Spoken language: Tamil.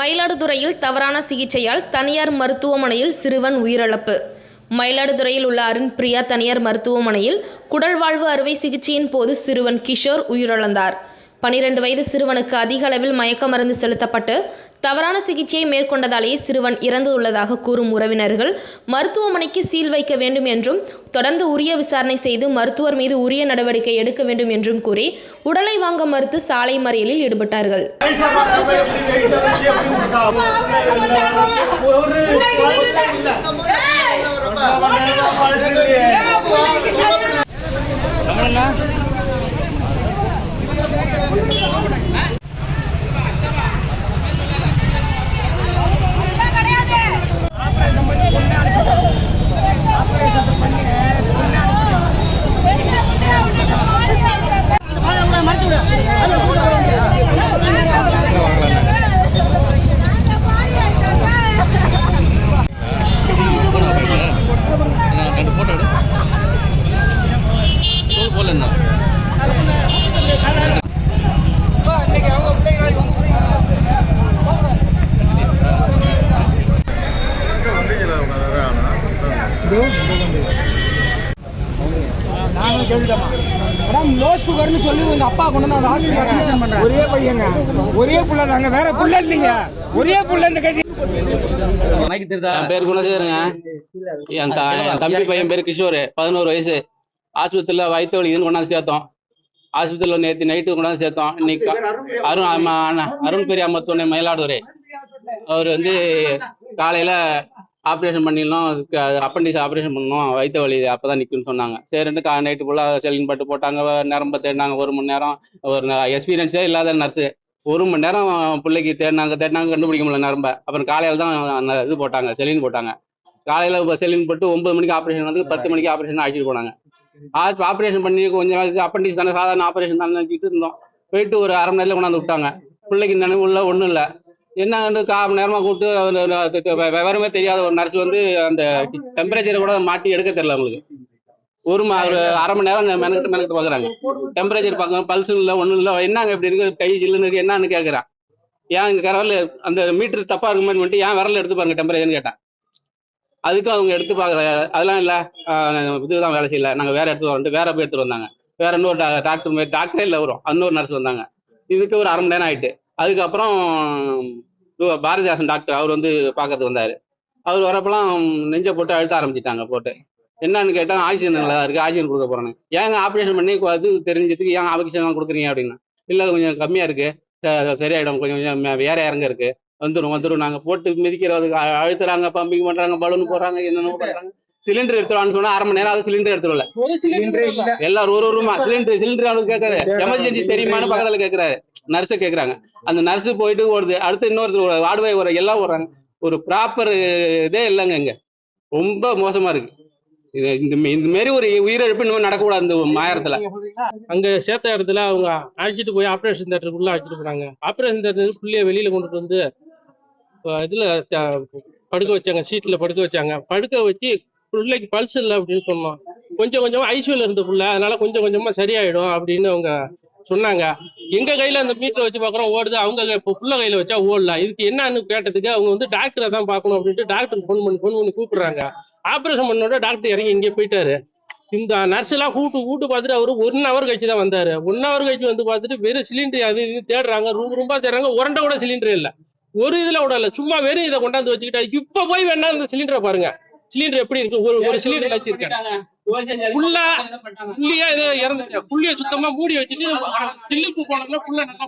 மயிலாடுதுறையில் தவறான சிகிச்சையால் தனியார் மருத்துவமனையில் சிறுவன் உயிரிழப்பு. மயிலாடுதுறையில் உள்ள அருண்பிரியா தனியார் மருத்துவமனையில் குடல்வாழ்வு அறுவை சிகிச்சையின் போது சிறுவன் கிஷோர் உயிரிழந்தார். பனிரெண்டு வயது சிறுவனுக்கு அதிக அளவில் மயக்க மருந்து செலுத்தப்பட்டு தவறான சிகிச்சையை மேற்கொண்டதாலேயே சிறுவன் இறந்துள்ளதாக கூறும் உறவினர்கள் மருத்துவமனைக்கு சீல் வைக்க வேண்டும் என்றும் தொடர்ந்து உரிய விசாரணை செய்து மருத்துவர் மீது உரிய நடவடிக்கை எடுக்க வேண்டும் என்றும் கூறி உடலை வாங்க மறுத்து சாலை மறியலில் ஈடுபட்டார்கள். ரெண்டு நாங்களும் கேட்டுட்டோமா மேடம் லோ சுகர்னு சொல்லி உங்க அப்பா கொண்டு வந்து அந்த ஹாஸ்பிட்டல் அட்மிஷன் பண்றாங்க ஒரே பையங்க. ஒரே புள்ள நாங்க வேற புள்ள இல்லைங்க. ஒரே புள்ள இந்த கட்டி என் பேர் குணசேகருங்க என் த- என் தம்பி பையன் பேர் கிஷோர். பதினோரு வயசு. ஆஸ்பத்திரியில் வயிற்று வலி இதுன்னு கொண்டாந்து சேர்த்தோம். ஆஸ்பத்திரியில் நேற்று நைட்டு கொண்டாந்து சேர்த்தோம். இன்னைக்கு அருண் அருண் பெரியா மருத்துவமனை மயிலாடுதுறை. அவர் வந்து காலையில் ஆப்ரேஷன் பண்ணிடணும் அப்பண்டிஸ் ஆப்ரேஷன் பண்ணணும். வயிற்று வலி அப்போ தான் நிற்கும்னு சொன்னாங்க சரின்ட்டு கா நைட்டு ஃபுல்லாக செலின் பட்டு போட்டாங்க. நிரம்ப தேடினாங்க. ஒரு மணி நேரம் ஒரு எக்ஸ்பீரியன்ஸே இல்லாத நர்ஸு ஒரு மணி நேரம் பிள்ளைக்கு தேடினாங்க தேடினாங்க கண்டுபிடிக்க முடியல நரம்ப அப்புறம் காலையில் தான் அந்த இது போட்டாங்க செலின் போட்டாங்க. காலையில் செலின் போட்டு ஒன்பது மணிக்கு ஆப்ரேஷன் வந்து பத்து மணிக்கு ஆப்ரேஷன் அழைச்சிட்டு போனாங்க. ஆப்ரேஷன் பண்ணி கொஞ்ச நாளைக்கு அப்பண்டிஸ் தானே சாதாரண ஆப்ரேஷன் தானே நினச்சிட்டு இருந்தோம். போயிட்டு ஒரு அரை மணி நேரத்தில் கொண்டாந்து விட்டாங்க. பிள்ளைக்கு நினைவு இல்லை ஒன்றும் இல்லை. என்ன கால் மணி நேரமாக கூப்பிட்டு விவரமே தெரியாத ஒரு நர்ஸ் வந்து அந்த டெம்பரேச்சரை கூட மாட்டி எடுக்க தெரியல அவங்களுக்கு. ஒரு அரை மணி நேரம் மெனக்கிட்டு மெனக்கிட்டு பார்க்குறாங்க டெம்பரேச்சர் பார்க்க பல்ஸ் இல்லை ஒன்றும் இல்லை என்னங்க இப்படி இருக்கு? கை ஜில்லுன்னு இருக்கு என்னன்னு கேட்குறான் ஏன் இங்கே கரவல் அந்த மீட்டர் தப்பாக இருக்கு மாதிரி வந்துட்டு ஏன் விரல எடுத்து பாருங்க டெம்பரேச்சர்னு கேட்டேன். அதுக்கும் அவங்க எடுத்து பார்க்குற அதெல்லாம் இல்லை. இதுதான் வேலை செய்யல. நாங்கள் வேற எடுத்து வரோம் வேற போய் எடுத்துட்டு வந்தாங்க. வேற இன்னொரு டாக்டர் டாக்டரே இல்லை வரும் இன்னொரு நர்ஸ் வந்தாங்க. இதுக்கு ஒரு அரை மணி நேரம் ஆயிட்டு. அதுக்கப்புறம் பாரதிதாசன் டாக்டர் அவர் வந்து பார்க்கறதுக்கு வந்தார். அவர் வரப்பெல்லாம் நெஞ்சை போட்டு அழுத்த ஆரம்பிச்சிட்டாங்க போட்டு. என்னன்னு கேட்டால் ஆக்சிஜன் நல்லா இருக்குது ஆக்சிஜன் கொடுக்க போறேன்னு. ஏங்க ஆப்ரேஷன் பண்ணி அது தெரிஞ்சதுக்கு ஏன் ஆக்சிஜன் கொடுக்குறீங்க அப்படின்னா? இல்லை கொஞ்சம் கம்மியாக இருக்குது ச- சரியாயிடும் கொஞ்சம் கொஞ்சம் வேற இறங்க இருக்குது வந்துடும் வந்துடும் நாங்கள் போட்டு மிதிக்கிறதுக்கு அ- அழுத்துறாங்க பம்பிங் பண்ணுறாங்க பலூன் போடுறாங்க என்னென்ன பண்ணுறாங்க சிலிண்டர் எடுத்துருவான்னு சொன்னா அரை மணி நேரம் ஆகுது சிலிண்டர் எடுத்துருவல எல்லாரும் ஒரு ஒரு ரூமா? சிலிண்டர் சிலிண்டர் அவனுக்கு கேட்கறாரு. எமர்ஜென்சி தெரியுமான்னு பக்கத்துல கேட்கறாரு. நர்ஸை கேட்கறாங்க. அந்த நர்ஸ் போயிட்டு ஓடுது. அடுத்து இன்னொருத்தர் வார்டுவாய் வர எல்லாம் ஓடுறாங்க. ஒரு ப்ராப்பர் இதே இல்லைங்க இங்க. ரொம்ப மோசமா இருக்கு. இது இந்த மாதிரி ஒரு உயிரிழப்பு இன்னும் நடக்கக்கூடாது இந்த மாயத்துல அங்க சேர்த்த இடத்துல அவங்க அழைச்சிட்டு போய் ஆப்ரேஷன் தேட்டருக்குள்ள அழைச்சிட்டு போனாங்க. ஆப்ரேஷன் தேட்டர் புள்ளைய வெளியில கொண்டுட்டு வந்து இதுல படுக்க வச்சாங்க. சீட்ல படுக்க வச்சாங்க. படுக்க வச்சு பிள்ளைக்கு பல்ஸ் இல்லை அப்படின்னு சொன்னோம் கொஞ்சம் கொஞ்சமா ஐசியூல இருந்த பிள்ளை அதனால கொஞ்சம் கொஞ்சமா சரியாயிடும் அப்படின்னு அவங்க சொன்னாங்க. எங்க கையில அந்த மீட்டர் வச்சு பாக்குறோம் ஓடுது. அவங்க இப்போ புள்ள கையில வச்சா ஓடல. இதுக்கு என்னன்னு கேட்டதுக்கு அவங்க வந்து டாக்டரை தான் பார்க்கணும் அப்படின்ட்டு டாக்டர் ஃபோன் பண்ணி ஃபோன் பண்ணி கூப்பிடுறாங்க. ஆப்ரேஷன் பண்ணோட டாக்டர் இறங்கி இங்கே போயிட்டாரு. இந்த நர்ஸ் எல்லாம் கூட்டு கூட்டு பார்த்துட்டு அவரு ஒன் ஹவர் கழிச்சு தான் வந்தாரு. ஒன் ஹவர் கழிச்சு வந்து பார்த்துட்டு வெறும் சிலிண்டர் அது இது தேடுறாங்க. ரூம் ரூம்பா தேடுறாங்க. உரண்ட கூட சிலிண்டர் இல்லை. ஒரு இதுல கூட சும்மா வெறும் இதை கொண்டாந்து வச்சுக்கிட்டா இப்ப போய் வேணா இந்த சிலிண்டரை பாருங்க. சிலிண்டர் எப்படி இருக்கு? ஒரு ஒரு சிலிண்டர் வச்சிருக்கேன். புல்லா புள்ளியா ஏதோ இறந்துச்சு. புள்ளிய சுத்தமா மூடி வச்சுட்டு சில்லுப்பு போனோம்னா புள்ள நல்லா